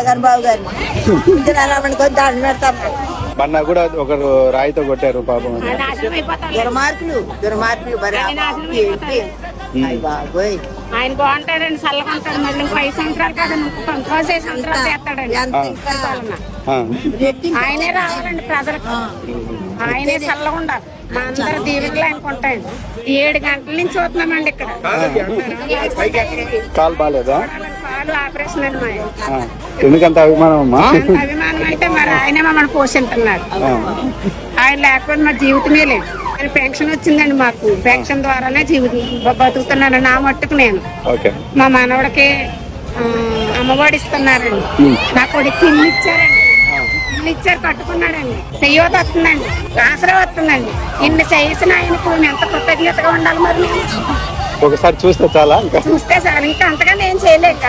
జగన్ బాబు పెడతాం మొన్న కూడా ఒకరు రాయితో కొట్టారు పాపం దుర్మార్గులు దుర్మార్గులు ఆయన బాగుంటాడండి మళ్ళీ ఇంకో ఐదు సంవత్సరాలు కాదండి ఇంకో సంవత్సరాలు చేస్తాడండి. ఆయనే రావాలండి ప్రజలకు. ఆయనే మా అందరు దీవెనలు ఏడు గంటల నుంచి చూస్తున్నామండి ఇక్కడ. కాలు బాగాలేదా కాలు ఆపరేషన్ అండి మా ఆ, ఎందుకంత అభిమానం అమ్మా? అభిమానం అయితే మరి ఆయనే మమ్మల్ని పోషింటున్నారు ఆ, ఆయన లేకపోతే మా జీవితమే లేదు. పెన్షన్ వచ్చిందండి మాకు. పెన్షన్ ద్వారానే జీవితం బతుకుతున్నాను నా మట్టుకు నేను. మా మనవడికి అమ్మఒడి ఇస్తున్నారండి. నా కొడుకు ఇల్లు ఇచ్చారండి. ఇల్లు ఇచ్చారు కట్టుకున్నాడండి. చెయ్యోత వస్తుందండి ఆసరా వస్తుందండి. ఇన్ని చేసిన ఆయనకు ఎంత కృతజ్ఞతగా ఉండాలి మరి ఒకసారి చూస్తే చాలా ఇంకా చూస్తే చాలు. ఇంకా అంతగా నేను చేయలేక.